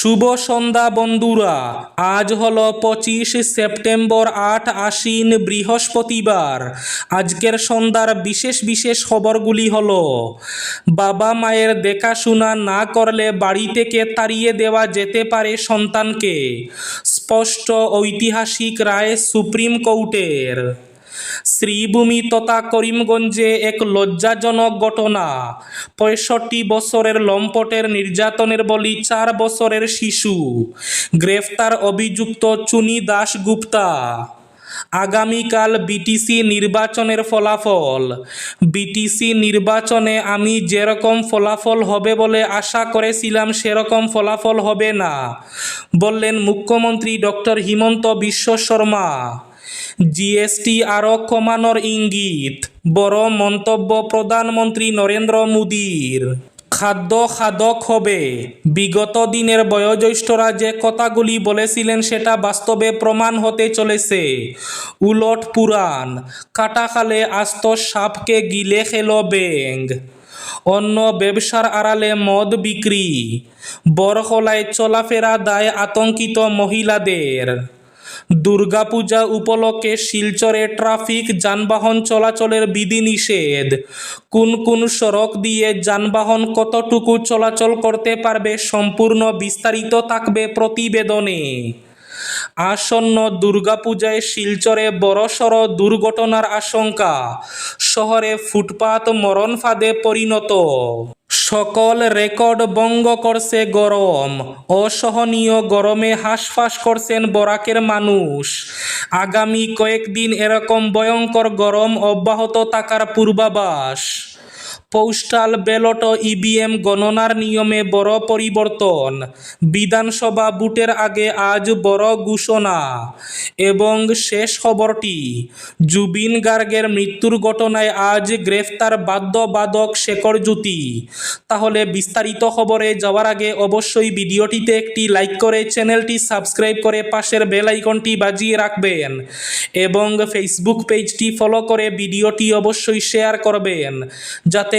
শুভ সন্ধ্যা বন্ধুরা। আজ হল পঁচিশ সেপ্টেম্বর আট আশ্বিন বৃহস্পতিবার। আজকের সন্ধ্যার বিশেষ বিশেষ খবরগুলি হল, বাবা মায়ের দেখাশোনা না করলে বাড়ি থেকে তাড়িয়ে দেওয়া যেতে পারে সন্তানকে, স্পষ্ট ঐতিহাসিক রায় সুপ্রিম কোর্টের। শ্রীভূমি তথা করিমগঞ্জে এক লজ্জাজনক ঘটনা। পঁয়ষট্টি বছরের লম্পটের নির্যাতনের বলি চার বছরের শিশু। গ্রেফতার অভিযুক্ত চুনি দাশগুপ্তা। আগামীকাল বিটিসি নির্বাচনের ফলাফল। বিটিসি নির্বাচনে আমি যেরকম ফলাফল হবে বলে আশা করেছিলাম, সেরকম ফলাফল হবে না, বললেন মুখ্যমন্ত্রী ডক্টর হিমন্ত বিশ্ব শর্মা। জিএসটি আরও কমানোর ইঙ্গিত বড় মন্তব্য প্রধানমন্ত্রী নরেন্দ্র মোদীর খাদ্য খাদক হবে বিগত দিনের বয়োজ্যেষ্ঠরা যে কথাগুলি বলেছিলেন সেটা বাস্তবে প্রমাণ হতে চলেছে উলট পুরাণ কাটাখালে আস্ত সাপকে গিলে খেল ব্যাং অন্য ব্যবসার আড়ালে মদ বিক্রি বরখলায় চলাফেরা দায় আতঙ্কিত মহিলাদের দুর্গাপূজা উপলক্ষে শিলচরে ট্রাফিক যানবাহন চলাচলের বিধিনিষেধ। কোন কোন সড়ক দিয়ে যানবাহন কতটুকু চলাচল করতে পারবে সম্পূর্ণ বিস্তারিত থাকবে প্রতিবেদনে। আসন্ন দুর্গাপূজায় শিলচরে বড়সড় দুর্ঘটনার আশঙ্কা। শহরে ফুটপাত মরণ ফাঁদে পরিণত। সকল রেকর্ড বঙ্গ করছে গরম। অসহনীয় গরমে হাঁসফাঁস করছেন বরাকের মানুষ। আগামী কয়েকদিন এরকম ভয়ঙ্কর গরম অব্যাহত থাকার পূর্বাভাস। পোস্টাল ব্যালট ও ইভিএম গণনার নিয়মে বড় পরিবর্তন। বিধানসভা ভোটের আগে আজ বড় ঘোষণা। এবং শেষ খবরটি, জুবিন গার্গের মৃত্যুর ঘটনায় আজ গ্রেফতার বাদ্যবাদক শেখর জ্যোতি। তাহলে বিস্তারিত খবরে যাওয়ার আগে অবশ্যই ভিডিওটিতে একটি লাইক করে চ্যানেলটি সাবস্ক্রাইব করে পাশের বেল আইকনটি বাজিয়ে রাখবেন। এবং ফেসবুক পেজটি ফলো করে ভিডিওটি অবশ্যই শেয়ার করবেন। যাতে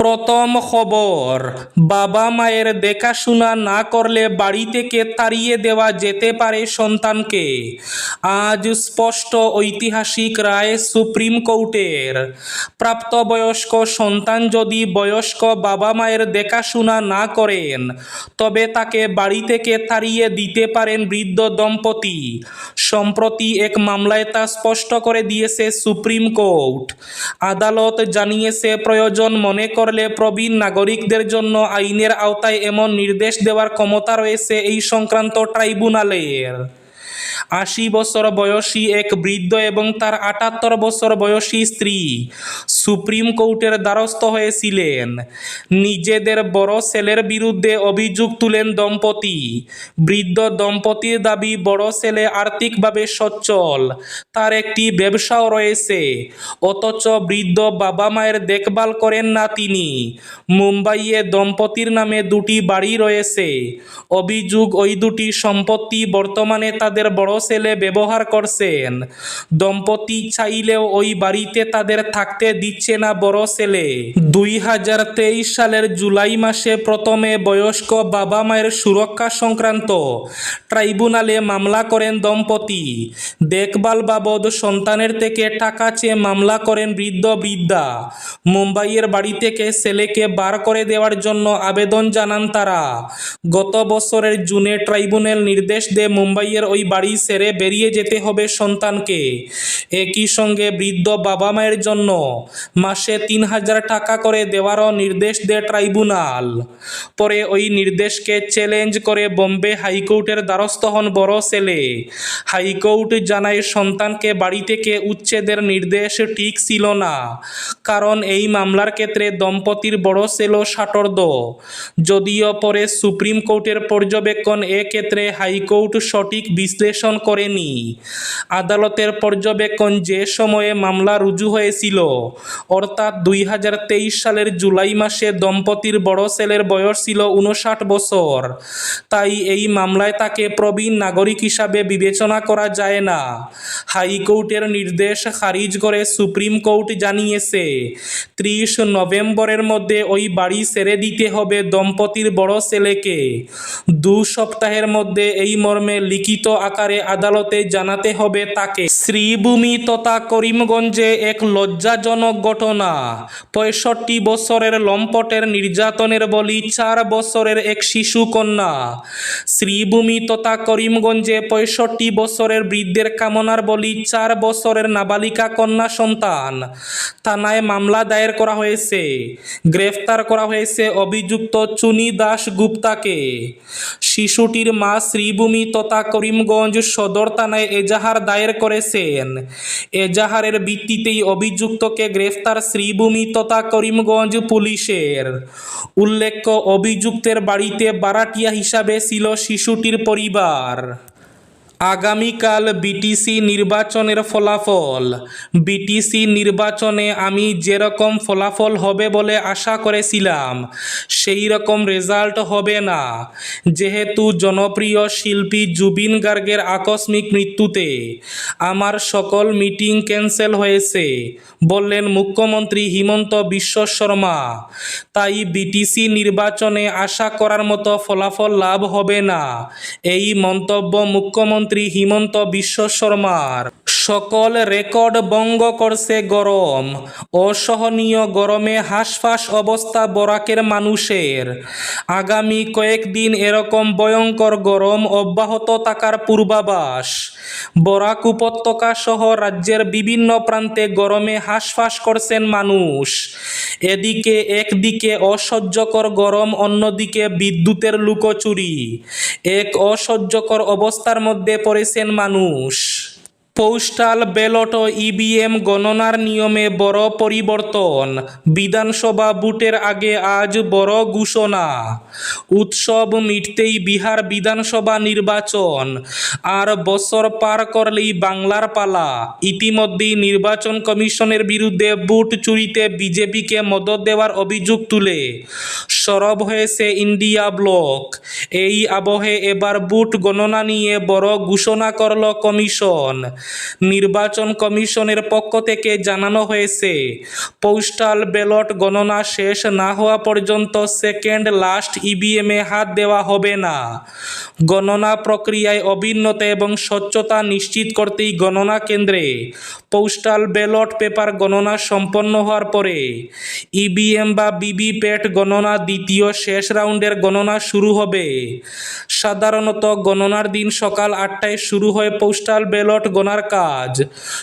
প্রথম খবর, বাবা মায়ের দেখাশোনা না করলে বাড়ি থেকে তাড়িয়ে দেওয়া যেতে পারে সন্তানকে। আজ স্পষ্ট ঐতিহাসিক রায় সুপ্রিম কোর্টের। প্রাপ্তবয়স্ক সন্তান যদি বয়স্ক বাবা মায়ের দেখাশোনা না করেন, তবে তাকে বাড়ি থেকে তাড়িয়ে দিতে পারেন বৃদ্ধ দম্পতি। সম্প্রতি এক মামলায় তা স্পষ্ট করে দিয়েছে সুপ্রিম কোর্ট। আদালত জানিয়েছে, প্রয়োজন মনে করলে প্রবীণ নাগরিকদের জন্য আইনের আওতায় এমন নির্দেশ দেওয়ার ক্ষমতা রয়েছে এই সংক্রান্ত ট্রাইব্যুনালের। আশি বছর বয়সী এক বৃদ্ধ এবং তার আটাত্তর বছর বয়সী স্ত্রী সুপ্রিম কোর্টের দ্বারস্থ হয়েছিলেন। নিজেদের বড় ছেলের বিরুদ্ধে অভিযোগ তুলেন দম্পতি। বৃদ্ধ দম্পতির দাবি, বড় ছেলে আর্থিকভাবে সচ্ছল, তার একটি ব্যবসাও রয়েছে। অথচ বৃদ্ধ বাবা মায়ের দেখভাল করেন না তিনি। মুম্বাইয়ে দম্পতির নামে দুটি বাড়ি রয়েছে। অভিযোগ, ওই দুটি সম্পত্তি বর্তমানে তাদের বড় ছেলে ব্যবহার করছেন। দম্পতি চাইলেও ওই বাড়িতে তাদের থাকতে দিচ্ছে না বড় ছেলে। দুই হাজার তেইশ সালের জুলাই মাসে প্রথমে বয়স্ক বাবা মায়ের সুরক্ষা সংক্রান্ত ট্রাইব্যুনালে মামলা করেন দম্পতি। দেখভাল বাবদ সন্তানের থেকে টাকা চেয়ে মামলা করেন বৃদ্ধ বৃদ্ধা। মুম্বাইয়ের বাড়ি থেকে ছেলেকে বার করে দেওয়ার জন্য আবেদন জানান তারা। গত বছরের জুনে ট্রাইব্যুনাল নির্দেশ দেয় মুম্বাইয়ের ওই বাড়ি ছেড়ে বেরিয়ে যেতে হবে সন্তানকে। একই সঙ্গে বৃদ্ধ বাবা মায়ের জন্য মাসে তিন হাজার টাকা করে দেওয়ারও নির্দেশ দেয় ট্রাইব্যুনাল। পরে ওই নির্দেশকে চ্যালেঞ্জ করে বোম্বে হাইকোর্টের দ্বারস্থ হন বড় ছেলে। হাইকোর্ট জানায়, সন্তানকে বাড়ি থেকে উচ্ছেদের নির্দেশ ঠিক ছিল না। কারণ এই মামলার ক্ষেত্রে দম্পতির বড় ছিল ষাটর্দ যদিও পরে সুপ্রিম কোর্টের পর্যবেক্ষণ এক্ষেত্রে হাইকোর্ট সঠিক বিশ্লেষণ করেনি। আদালতের পর্যবেক্ষণ যে সময়ে মামলা রুজু হয়েছিল, অর্থাৎ দুই হাজার তেইশ সালের জুলাই মাসে দম্পতির বড় ছেলের বয়স ছিল উনষাট বছর। তাই এই মামলায় তাকে প্রবীণ নাগরিক হিসাবে বিবেচনা করা যায় না। হাইকোর্টের নির্দেশ খারিজ করে সুপ্রিম কোর্ট জানিয়েছে, ত্রিশ নভেম্বরের মধ্যে ওই বাড়ি ছেড়ে দিতে হবে দম্পতির বড় ছেলেকে। দু সপ্তাহের মধ্যে এই মর্মে লিখিত আকারে আদালতে জানাতে হবে তাকে। শ্রীভূমি তথা করিমগঞ্জে এক লজ্জাজনক ঘটনা। পঁয়ষট্টি বছরের লম্পটের নির্যাতনের বলি চার বছরের এক শিশু কন্যা শ্রীভূমি তথা করিমগঞ্জে পঁয়ষট্টি বছরের বৃদ্ধের কামনার বলি চার বছরের নাবালিকা কন্যা সন্তান। থানায় মামলা দায়ের করা হয়েছে। গ্রেফতার করা হয়েছে অভিযুক্ত চুনি দাস গুপ্তাকে। শিশুটির মা শ্রীভূমি তথা করিমগঞ্জ সদর থানায় এজাহার দায়ের করেছেন। এজাহারের ভিত্তিতেই অভিযুক্তকে গ্রেফতার শ্রীভূমি তথা করিমগঞ্জ পুলিশের। উল্লেখ্য, অভিযুক্তের বাড়িতে বারাটিয়া হিসাবে ছিল শিশুটির পরিবার। আগামীকাল বিটিসি নির্বাচনের ফলাফল। বিটিসি নির্বাচনে আমি যেরকম ফলাফল হবে বলে আশা করেছিলাম, সেই রকম রেজাল্ট হবে না। যেহেতু জনপ্রিয় শিল্পী জুবিন গার্গের আকস্মিক মৃত্যুতে আমার সকল মিটিং ক্যান্সেল হয়েছে, বললেন মুখ্যমন্ত্রী হিমন্ত বিশ্ব শর্মা। তাই বিটিসি নির্বাচনে আশা করার মতো ফলাফল লাভ হবে না, এই মন্তব্য মুখ্যমন্ত্রী হিমন্ত বিশ্ব শর্মার। সকল রেকর্ড বঙ্গ করছে গরম। অসহনীয় গরমে হাঁসফাঁস অবস্থা বরাকের মানুষের। আগামী কয়েকদিন এরকম ভয়ঙ্কর গরম অব্যাহত থাকার পূর্বাভাস। বরাক উপত্যকা সহ রাজ্যের বিভিন্ন প্রান্তে গরমে হাঁসফাঁস করছেন মানুষ। এদিকে একদিকে অসহ্যকর গরম, অন্যদিকে বিদ্যুতের লুকোচুরি। এক অসহ্যকর অবস্থার মধ্যে পড়েছেন মানুষ। পোস্টাল ব্যালট ও ইভিএম গণনার নিয়মে বড় পরিবর্তন। বিধানসভা ভোটের আগে আজ বড় ঘোষণা। উৎসব মিটতেই বিহার বিধানসভা নির্বাচন। আর বছর পার করলেই বাংলার পালা। ইতিমধ্যেই নির্বাচন কমিশনের বিরুদ্ধে ভোট চুরিতে বিজেপিকে মদত দেওয়ার অভিযোগ তুলে। সরব হয়েছে ইন্ডিয়া ব্লক। এই আবহে এবার বুট গণনা নিয়ে বড় ঘোষণা করল কমিশন। নির্বাচন কমিশনের পক্ষ থেকে জানানো হয়েছে, পোস্টাল ব্যালট গণনা শেষ না হওয়া পর্যন্ত সেকেন্ড লাস্ট ইভিএমে হাত দেওয়া হবে না। গণনা প্রক্রিয়ায় অভিন্নতা এবং স্বচ্ছতা নিশ্চিত করতেই গণনা কেন্দ্রে পোস্টাল ব্যালট পেপার গণনা সম্পন্ন হওয়ার পরে ইভিএম বা ভিভিপ্যাট গণনা দ্বিতীয় শেষ রাউন্ডের গণনা শুরু হবে। সাধারণত গণনার দিন সকাল আটটায় শুরু হয় পোস্টাল ব্যালট গণার কাজ।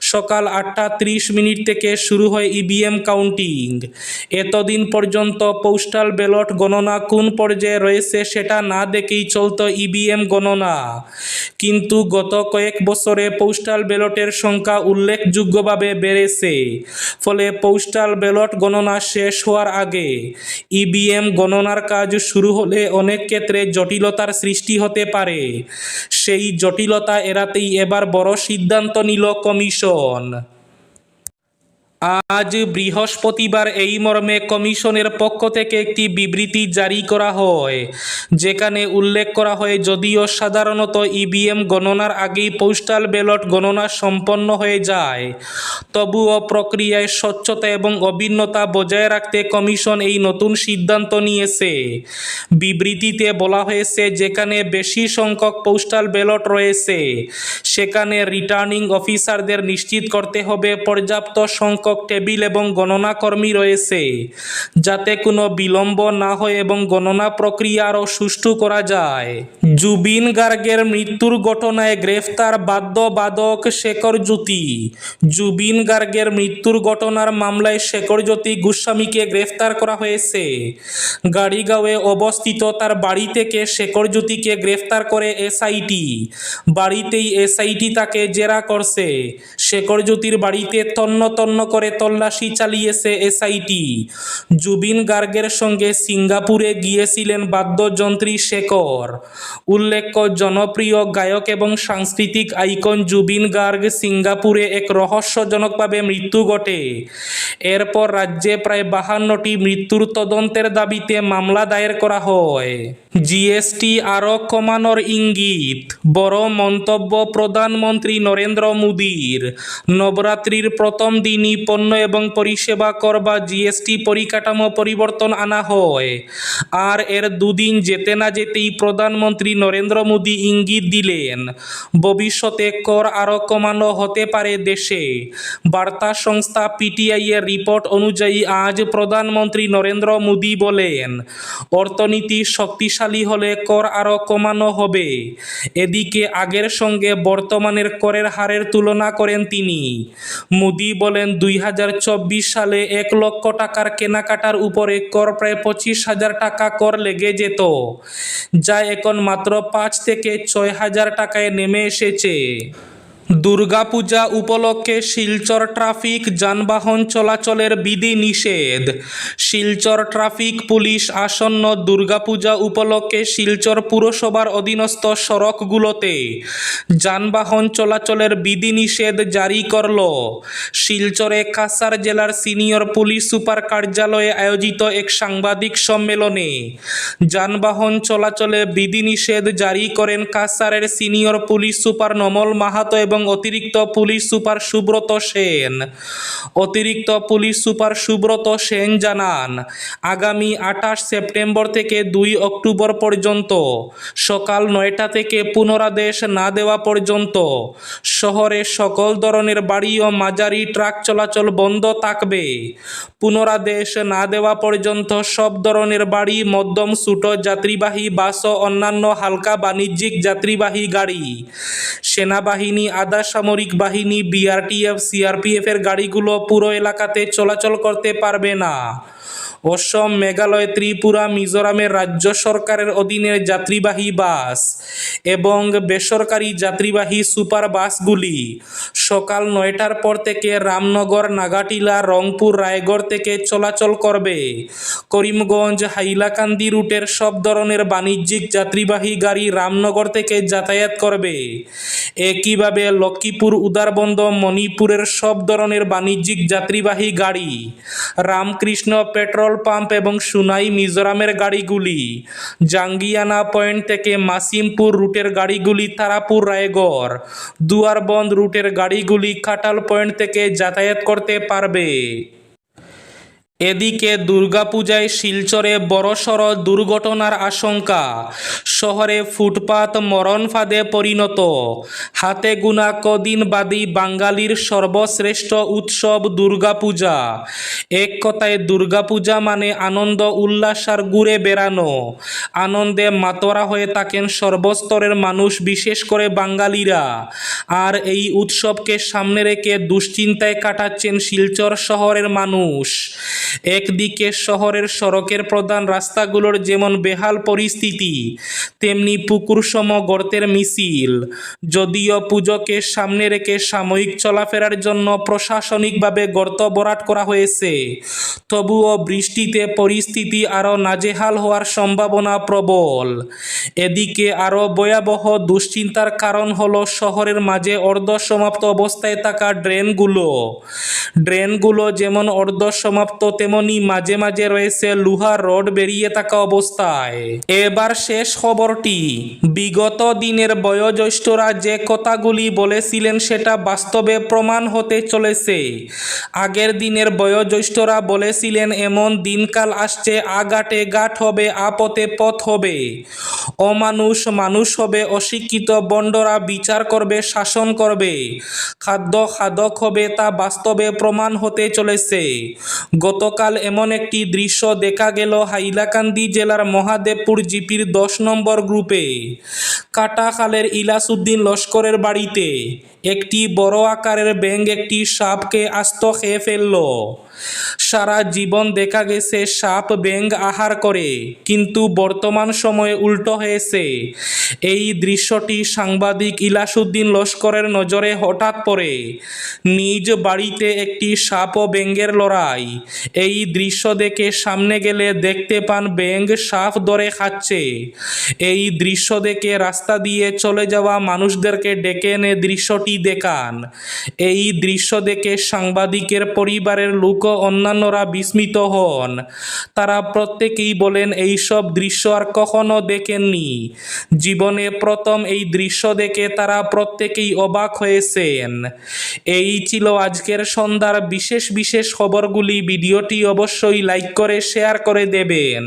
সকাল আটটা ত্রিশ মিনিট থেকে শুরু হয় ইভিএম কাউন্টিং। এতদিন পর্যন্ত পোস্টাল ব্যালট গণনা কোন পর্যায়ে রয়েছে সেটা না দেখেই চলত ইভিএম গণনা। কিন্তু গত কয়েক বছরে পোস্টাল ব্যালটের সংখ্যা উল্লেখযোগ্যভাবে বেড়েছে। ফলে পোস্টাল ব্যালট গণনা শেষ হওয়ার আগে ইভিএম গণনার কাজ শুরু হলে অনেক ক্ষেত্রে জটিলতার সৃষ্টি হতে পারে। সেই জটিলতা এড়াতেই এবার বড় সিদ্ধান্ত নিল কমিশন। আজ বৃহস্পতিবার এই মর্মে কমিশনের পক্ষ থেকে একটি বিবৃতি জারি করা হয়, যেখানে উল্লেখ করা হয়, যদিও সাধারণত ইভিএম গণনার আগেই পোস্টাল ব্যালট গণনা সম্পন্ন হয়ে যায়, তবুও প্রক্রিয়ায় স্বচ্ছতা এবং অভিন্নতা বজায় রাখতে কমিশন এই নতুন সিদ্ধান্ত নিয়েছে। বিবৃতিতে বলা হয়েছে, যেখানে বেশি সংখ্যক পোস্টাল ব্যালট রয়েছে, সেখানে রিটার্নিং অফিসারদের নিশ্চিত করতে হবে পর্যাপ্ত সংখ্যক টেবিল এবং গণনা কর্মী রয়েছে। যাতে কোনো বিলম্ব না হয় এবং গণনা প্রক্রিয়া আরও সুষ্ঠু করা যায়। জুবিন গার্গের মৃত্যুর ঘটনায় গ্রেফতার বাদ্যবাদক শেখর জ্যোতি। জুবিন গার্গের মৃত্যুর ঘটনার মামলায় শেখর জ্যোতি গোস্বামীকে গ্রেফতার করা হয়েছে। গাড়িগাঁওয়ে অবস্থিত তার বাড়ি থেকে শেখর জ্যোতিকে গ্রেফতার করে এসআইটি। বাড়িতেই এসআইটি তাকে জেরা করছে। শেখর জ্যোতির বাড়িতে তন্ন তন্ন করে করে তল্লাশি চালিয়েছে এসআইটি জুবিন গার্গের সঙ্গে সিঙ্গাপুরে গিয়েছিলেন বাদ্যযন্ত্রী শেখর। উল্লেখ্য, জনপ্রিয় গায়ক এবং সাংস্কৃতিক আইকন জুবিন গার্গ সিঙ্গাপুরে এক রহস্যজনকভাবে মৃত্যু ঘটে। এরপর রাজ্যে প্রায় বাহান্নটি মৃত্যুর তদন্তের দাবিতে মামলা দায়ের করা হয়। জিএসটি আরও কমানোর ইঙ্গিত, বড় মন্তব্য প্রধানমন্ত্রী নরেন্দ্র মোদীর। নবরাত্রির প্রথম দিনই পণ্য এবং পরিষেবা কর বা জিএসটি পরিকাঠামো পরিবর্তন আনা হয়। আর এর দুদিন যেতে না যেতেই প্রধানমন্ত্রী নরেন্দ্র মোদী ইঙ্গিত দিলেন, ভবিষ্যতে কর আরও কমানো হতে পারে দেশে। বার্তা সংস্থা পিটিআই এর রিপোর্ট অনুযায়ী আজ প্রধানমন্ত্রী নরেন্দ্র মোদী বলেন, অর্থনীতি শক্তিশালী হলে কর আরও কমানো হবে। এদিকে আগের সঙ্গে বর্তমানের করের হারের তুলনা করেন তিনি। মোদী বলেন, দুই হাজার চব্বিশ সালে এক লক্ষ টাকার কেনাকাটার উপরে কর প্রায় পঁচিশ হাজার টাকা কর লেগে যেত, যা এখন মাত্র পাঁচ থেকে ছয় হাজার টাকায় নেমে এসেছে। দুর্গাপূজা উপলক্ষে শিলচর ট্রাফিক যানবাহন চলাচলের বিধি নিষেধ। শিলচর ট্রাফিক পুলিশ আসন্ন দুর্গাপূজা উপলক্ষে শিলচর পুরসভার অধীনস্থ সড়কগুলোতে যানবাহন চলাচলের বিধিনিষেধ জারি করল। শিলচরে কাসার জেলার সিনিয়র পুলিশ সুপার কার্যালয়ে আয়োজিত এক সাংবাদিক সম্মেলনে যানবাহন চলাচলে বিধিনিষেধ জারি করেন কাসারের senior police super Nomal Mahato এবং অতিরিক্ত পুলিশ সুপার সুব্রত সেন। অতিরিক্ত পুলিশ সুপার সুব্রত সেন জানান, আগামী আঠাশ সেপ্টেম্বর থেকে দুই অক্টোবর পর্যন্ত, সকাল নয়টা থেকে পুনরাদেশ না দেওয়া পর্যন্ত, শহরে সকল ধরনের বাড়ি ও মাঝারি ট্রাক চলাচল বন্ধ থাকবে। পুনরাদেশ না দেওয়া পর্যন্ত সব ধরনের বাড়ি, মধ্যম, ছোট যাত্রীবাহী বাস ও অন্যান্য হালকা বাণিজ্যিক যাত্রীবাহী গাড়ি, সেনাবাহিনী আধা সামরিক বাহিনী বিআরটিএফ সিআরপিএফ এর গাড়িগুলো পুরো এলাকাতে চলাচল করতে পারবে না। অসম, মেঘালয়, ত্রিপুরা, মিজোরামের রাজ্য সরকারের অধীনে যাত্রীবাহী বাস এবং বেসরকারি যাত্রীবাহী সুপার বাসগুলি সকাল নয়টার পর থেকে রামনগর, নাগাটিলা, রংপুর, রায়গড় থেকে চলাচল করবে। করিমগঞ্জ, হাইলাকান্দি রুটের সব ধরনের বাণিজ্যিক যাত্রীবাহী গাড়ি রামনগর থেকে যাতায়াত করবে। একইভাবে লক্ষ্মীপুর, উদারবন্দ, মণিপুরের সব ধরনের বাণিজ্যিক যাত্রীবাহী গাড়ি রামকৃষ্ণ পেট্রোল পাম্প এবং সুনাই মিজোরামের গাড়িগুলি। জাঙ্গিয়ানা পয়েন্ট থেকে মাসিমপুর রুটের গাড়িগুলি তারাপুর রায়গড়। দুয়ারবন্দ রুটের গাড়িগুলি খাটাল পয়েন্ট থেকে যাতায়াত করতে পারবে। এদিকে দুর্গাপূজায় শিলচরে বড়সড় দুর্ঘটনার আশঙ্কা। শহরে ফুটপাত মরণ ফাঁদে পরিণত। হাতে গোনা কদিন বাদী বাঙালির সর্বশ্রেষ্ঠ উৎসব দুর্গাপূজা। এক কথায় দুর্গাপূজা মানে আনন্দ, উল্লাস আর ঘুরে বেড়ানো। আনন্দে মাতোয়ারা হয়ে থাকেন সর্বস্তরের মানুষ, বিশেষ করে বাঙালিরা। আর এই উৎসবকে সামনে রেখে দুশ্চিন্তায় কাটাচ্ছেন শিলচর শহরের মানুষ। একদিকে শহরের সড়কের প্রধান রাস্তাগুলোর যেমন বেহাল পরিস্থিতি, তেমনি পুকুরসম গর্তের মিছিল। যদিও পুজোকে সামনে রেখে সাময়িক চলাফেরার জন্য প্রশাসনিকভাবে গর্ত বরাট করা হয়েছে, তবুও বৃষ্টিতে পরিস্থিতি আরও নাজেহাল হওয়ার সম্ভাবনা প্রবল। এদিকে আরও ভয়াবহ দুশ্চিন্তার কারণ হলো শহরের মাঝে অর্ধসমাপ্ত অবস্থায় থাকা ড্রেনগুলো। ড্রেনগুলো যেমন অর্ধসমাপ্ত তেমনি মাঝে মাঝে রয়েছে লোহার রড বেরিয়ে থাকা অবস্থায়। এবার শেষ খবরটি, বিগত দিনের বয়োজ্যেষ্ঠরা যে কথাগুলি বলেছিলেন সেটা বাস্তবে প্রমাণ হতে চলেছে। আগের দিনের বয়োজ্যেষ্ঠরা বলেছিলেন, এমন দিনকাল আসছে আগাটে গাঠ হবে আপতে পথ হবে। অমানুষ মানুষ হবে, অশিক্ষিত বন্ডরা বিচার করবে, শাসন করবে। খাদ্য খাদক হবে, তা বাস্তবে প্রমাণ হতে চলেছে। গতকাল এমন একটি দৃশ্য দেখা গেল হাইলাকান্দি জেলার মহাদেবপুর জিপির দশ নম্বর গ্রুপে। কাটাখালের ইলাসুদ্দিন লস্করের বাড়িতে। একটি বড় আকারের ব্যাঙ একটি সাপকে আস্ত খেয়ে ফেলল। সারা জীবন দেখা গেছে সাপ ব্যাঙ আহার করে, কিন্তু বর্তমান সময়ে উল্টো হয়েছে। এই দৃশ্যটি সাংবাদিক ইলাসুদ্দিন লস্করের নজরে হঠাৎ পড়ে। নিজ বাড়িতে একটি সাপ ও ব্যাঙের লড়াই। এই দৃশ্য দেখে সামনে গেলে দেখতে পান ব্যাঙ সাপ ধরে খাচ্ছে। এই দৃশ্য দেখে রাস্তা দিয়ে চলে যাওয়া মানুষদেরকে ডেকে এনে দৃশ্যটি দেখান। এই দৃশ্য দেখে সাংবাদিকের পরিবারের লোক অন্যান্যরা বিস্মিত হন। তারা প্রত্যেকেই বলেন, এইসব দৃশ্য আর কখনো দেখেননি। জীবনে প্রথম এই দৃশ্য দেখে তারা প্রত্যেকেই অবাক হয়েছেন। এই ছিল আজকের সন্ধ্যার বিশেষ বিশেষ খবরগুলি। ভিডিওটি অবশ্যই লাইক করে, শেয়ার করে দেবেন।